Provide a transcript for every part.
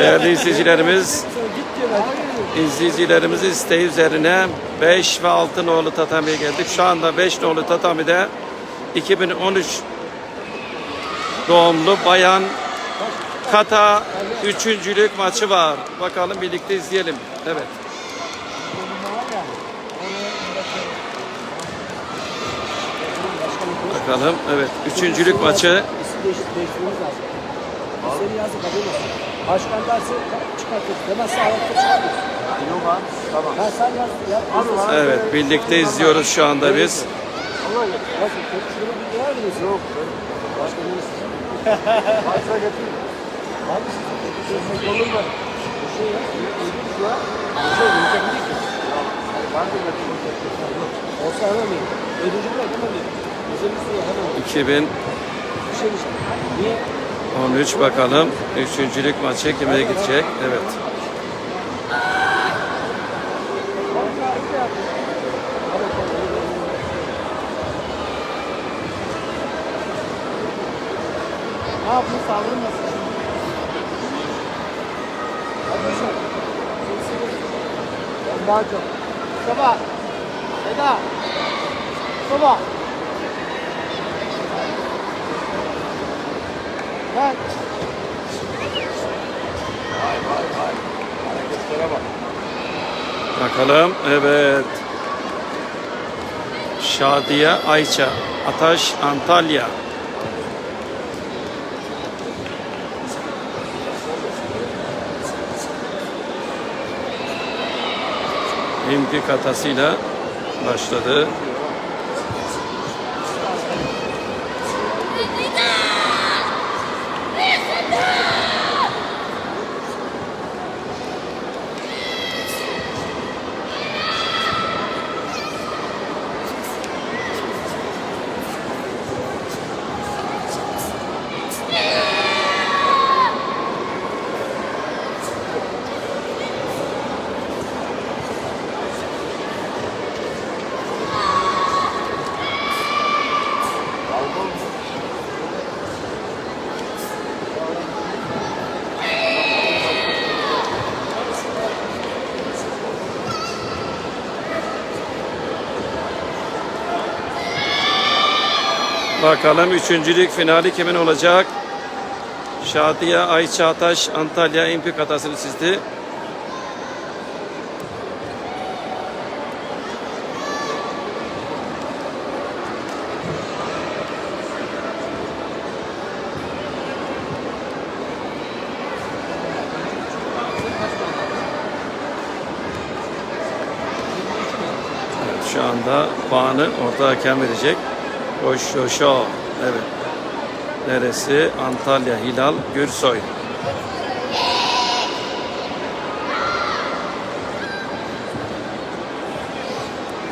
Değerli izleyicilerimiz, izleyicilerimiz isteği üzerine 5 ve 6 nolu tatamiye geldik. Şu anda 5 nolu tatamide 2013 doğumlu bayan kata üçüncülük maçı var. Bakalım birlikte izleyelim. Evet. Bakalım. Evet. Üçüncülük maçı. Başkan dersi çıkartır. Demezse hayatta çıkartır. Yok abi. Tamam. Ben sen yaz. yaz. Evet. Birlikte izliyoruz şu anda biz. Allah Allah. Nasıl? Şunu bir yer miyiz? Yok. Başka birisi. Başka getir. Abi siz çözmek olur mu? Bu şey ya. Şu an. Bu şey değil ki. Ben de getirmek Olsa mi? Ödücü bırak? Bizim üstüne olur. 2013 Bir şey işte. Niye? Bakalım. Üçüncülük maçı kime gidecek? Evet. Ne yapıyorsun? Sağlığın nasıl? Daha çok. Mustafa. Eda. Mustafa. Ben. Bakalım. Evet. Şadiye Ayça. Ataş Antalya. İmpik hatasıyla başladı. Bakalım üçüncülük finali kimin olacak? Şadiye Ayça Ataş Antalya İmpik hatasını çizdi. Şu anda puanı orta hakem verecek. Koşuşo. Evet. Neresi? Antalya Hilal Gürsoy.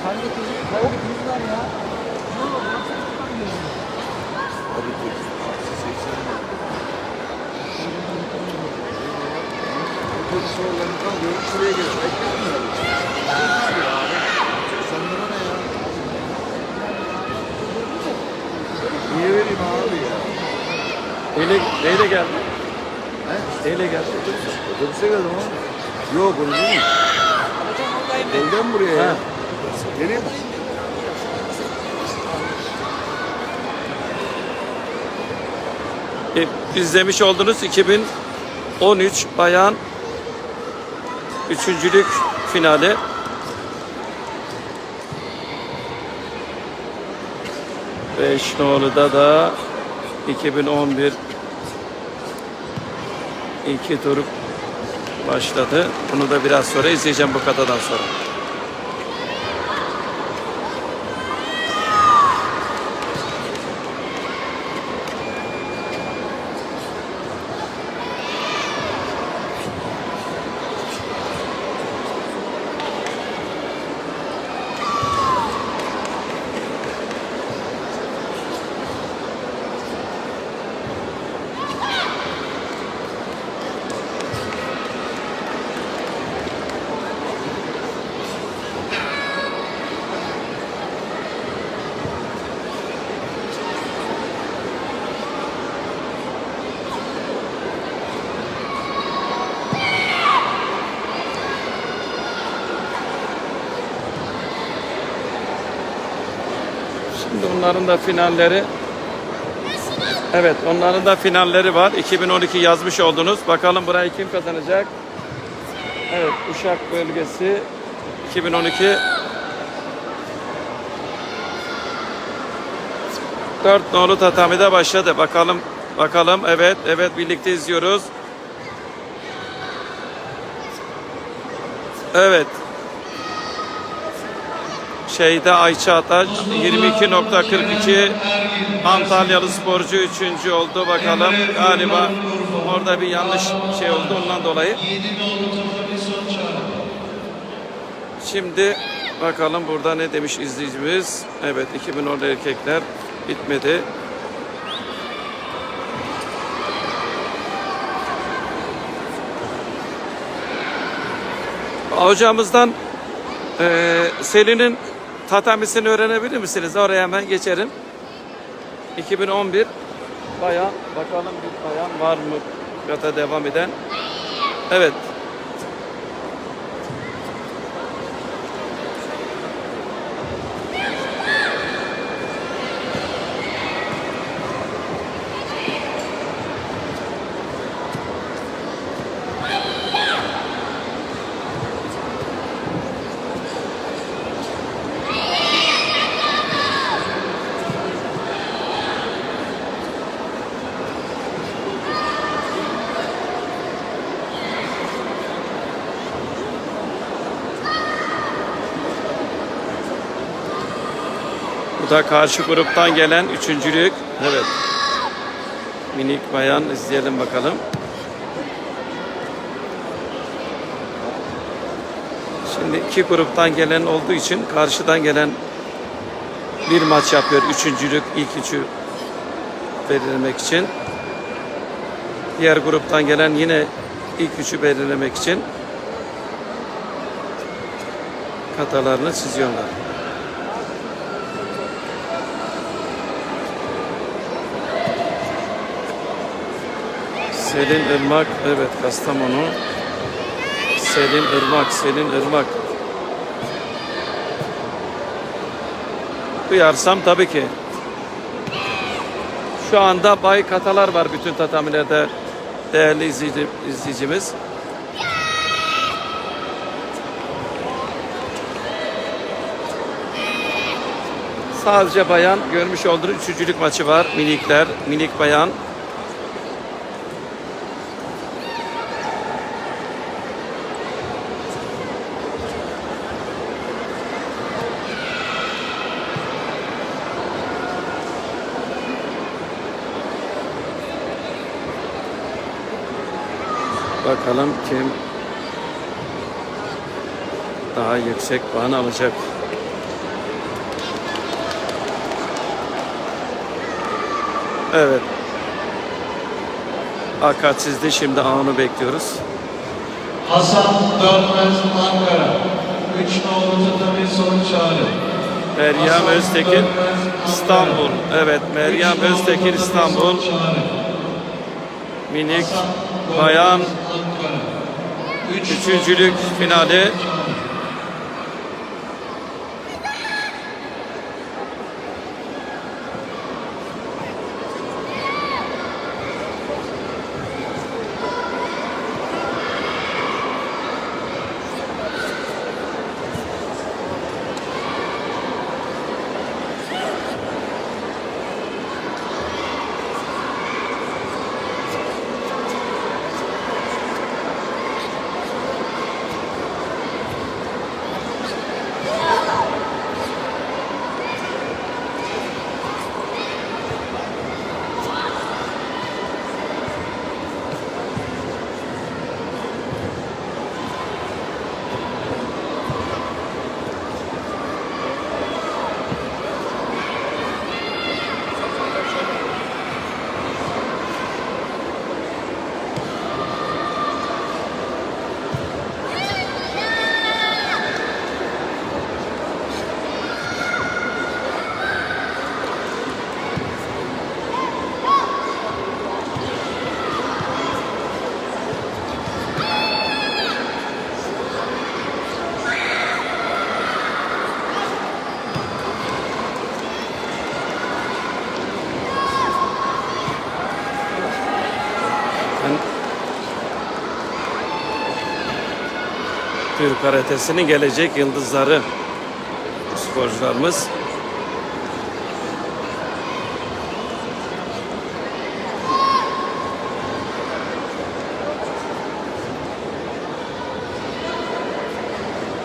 Hangi kızı? Tavuk yüzünden ya. Şuraya gel. Sen bana ne ya? Niye vereyim abi ya? Neyle, neyle geldi? Neyle geldi? Otobüse geldim ama. Yok onu değil mi? Elden buraya ya. Mi? E, izlemiş olduğunuz 2013 bayan üçüncülük finali. Beş noluda da 2011 iki tur başladı. Bunu da biraz sonra izleyeceğim bu katadan sonra. Onların da finalleri Evet, onların da finalleri var. 2012 yazmış oldunuz. Bakalım burayı kim kazanacak? Evet, Uşak bölgesi 2012 4 nolu tatamide başladı. Bakalım, bakalım. Evet, evet birlikte izliyoruz. Evet. Şeyde Ayça Ataç 22.42 Antalyalı sporcu 3. oldu bakalım. Galiba orada bir yanlış şey oldu ondan dolayı. Şimdi bakalım burada ne demiş izleyicimiz. Evet 2010 erkekler bitmedi. Hocamızdan eee Selin'in tatamisini öğrenebilir misiniz? Oraya hemen geçerim. 2011 bayan bakalım bir bayan var mı kata devam eden. Evet. Da karşı gruptan gelen üçüncülük. Evet. Minik bayan izleyelim bakalım. Şimdi iki gruptan gelen olduğu için karşıdan gelen bir maç yapıyor. Üçüncülük ilk üçü belirlemek için. Diğer gruptan gelen yine ilk üçü belirlemek için katalarını çiziyorlar. Selin Irmak, evet Kastamonu. Selin Irmak, Selin Irmak. Duyarsam tabii ki. Şu anda bay katalar var bütün tatamilerde değerli izleyici, izleyicimiz. Sadece bayan görmüş olduğunuz üçüncülük maçı var. Minikler, minik bayan. Bakalım kim daha yüksek puan alacak. Evet. Akat sizde şimdi anı bekliyoruz. Hasan Dönmez Ankara. 3 nolu tatami sonuç hali. Meryem Öztekin İstanbul. Evet Meryem Öztekin İstanbul. Minik bayan üçüncülük finali. Türk karatesinin gelecek yıldızları sporcularımız.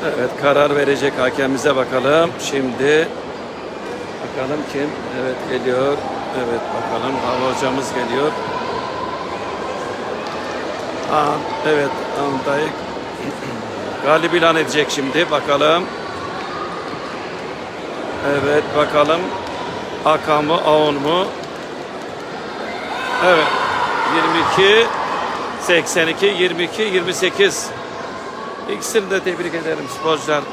Evet karar verecek hakemimize bakalım. Şimdi bakalım kim? Evet geliyor. Evet bakalım hava hocamız geliyor. Aa, evet Antay galip ilan edecek şimdi bakalım. Evet bakalım Aka mı Aon mu? Evet 22 82 22 28 İkisini de tebrik ederim sporcular.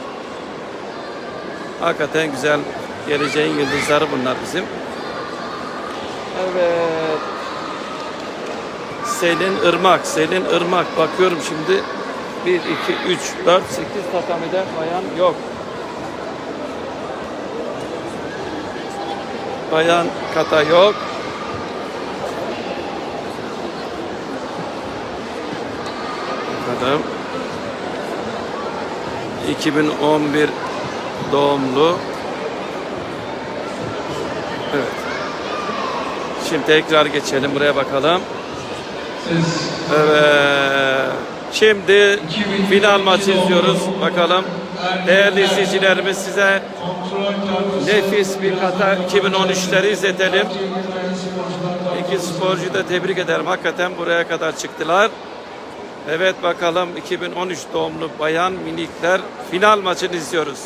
Hakikaten güzel geleceğin yıldızları bunlar bizim. Evet. Selin Irmak, Selin Irmak. Bakıyorum şimdi 1, 2, 3, 4, 8 takamide bayan yok. Bayan kata yok. Bakalım. 2011 doğumlu. Evet. Şimdi tekrar geçelim buraya bakalım. Evet. Şimdi final maçı izliyoruz. Bakalım. Değerli izleyicilerimiz size nefis bir kata 2013'leri izletelim. İki sporcuyu da tebrik ederim. Hakikaten buraya kadar çıktılar. Evet bakalım 2013 doğumlu bayan minikler final maçını izliyoruz.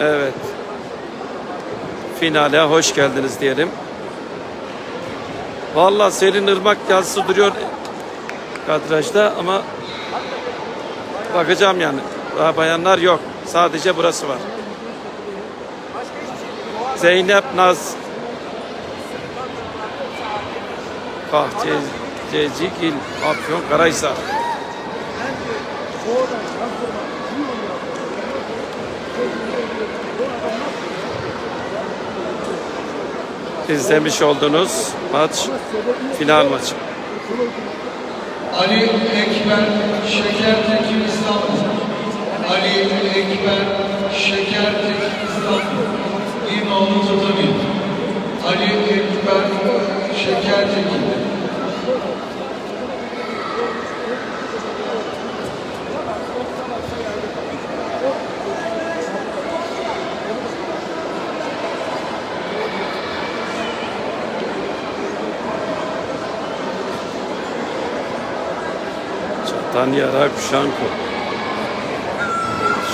Evet. Finale hoş geldiniz diyelim. Vallahi Selin Irmak yazısı duruyor kadrajda ama bakacağım yani. Daha bayanlar yok. Sadece burası var. Zeynep Naz Bahçecikil Afyon Karahisar. İzlemiş olduğunuz maç final maçı. Ali Ekber Şekertekin İstanbul. Ali Ekber Şekertekin İstanbul. İmamoğlu Tatabil. Ali Ekber Şekertekin. Tanya Rakuşanko.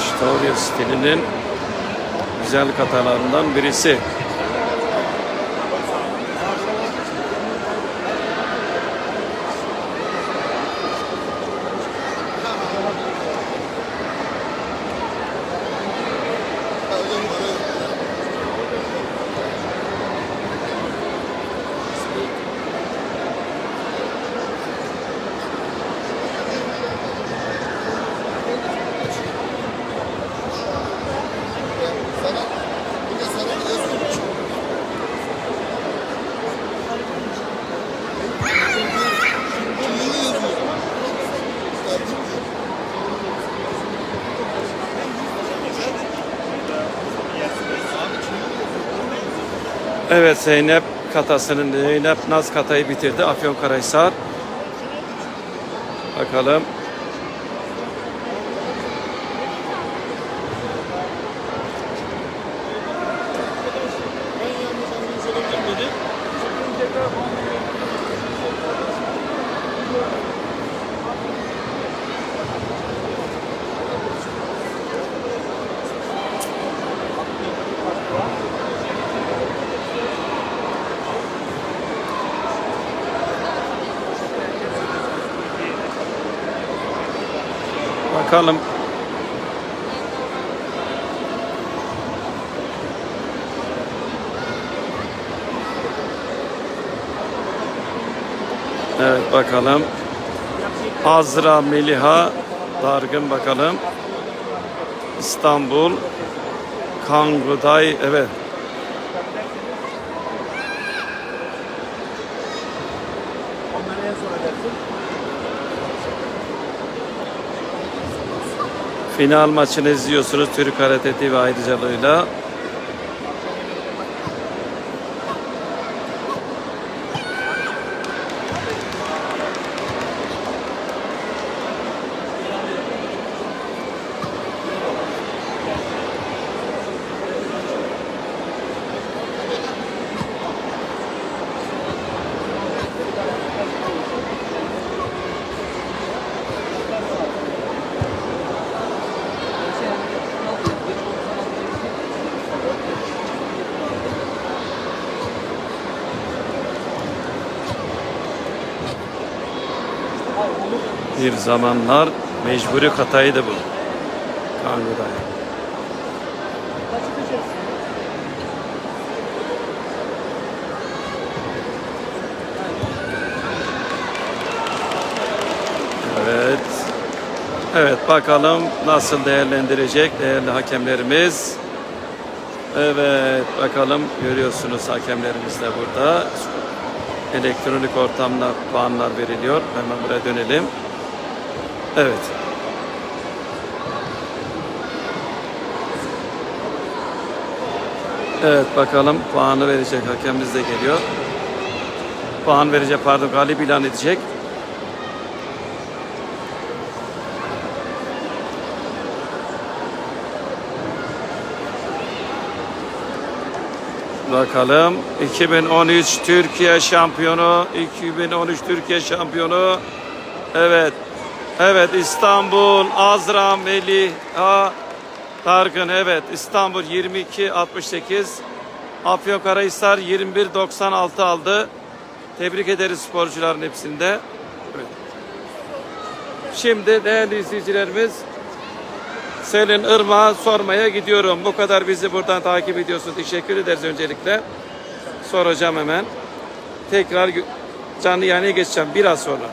Ştorya stilinin güzel katalarından birisi. Evet Zeynep katasının Zeynep Naz katayı bitirdi Afyonkarahisar. Bakalım. Bakalım. Evet bakalım. Azra Meliha Dargın bakalım. İstanbul Kanguday evet. Final maçını izliyorsunuz Türk Karate TV ayrıcalığıyla. Bir zamanlar mecburi kataydı bu. Kangıday. Evet. Evet bakalım nasıl değerlendirecek değerli hakemlerimiz. Evet bakalım görüyorsunuz hakemlerimiz de burada. Elektronik ortamda puanlar veriliyor. Hemen buraya dönelim. Evet. Evet bakalım puanı verecek hakemimiz de geliyor. Puan verecek pardon galip ilan edecek. Bakalım 2013 Türkiye şampiyonu 2013 Türkiye şampiyonu Evet Evet İstanbul Azra Meliha Targın evet İstanbul 22 68 Afyonkarahisar 21 96 aldı. Tebrik ederiz sporcuların hepsinde. Şimdi değerli izleyicilerimiz Selin Irmak'a sormaya gidiyorum. Bu kadar bizi buradan takip ediyorsun. Teşekkür ederiz öncelikle. Soracağım hemen. Tekrar canlı yayına geçeceğim biraz sonra.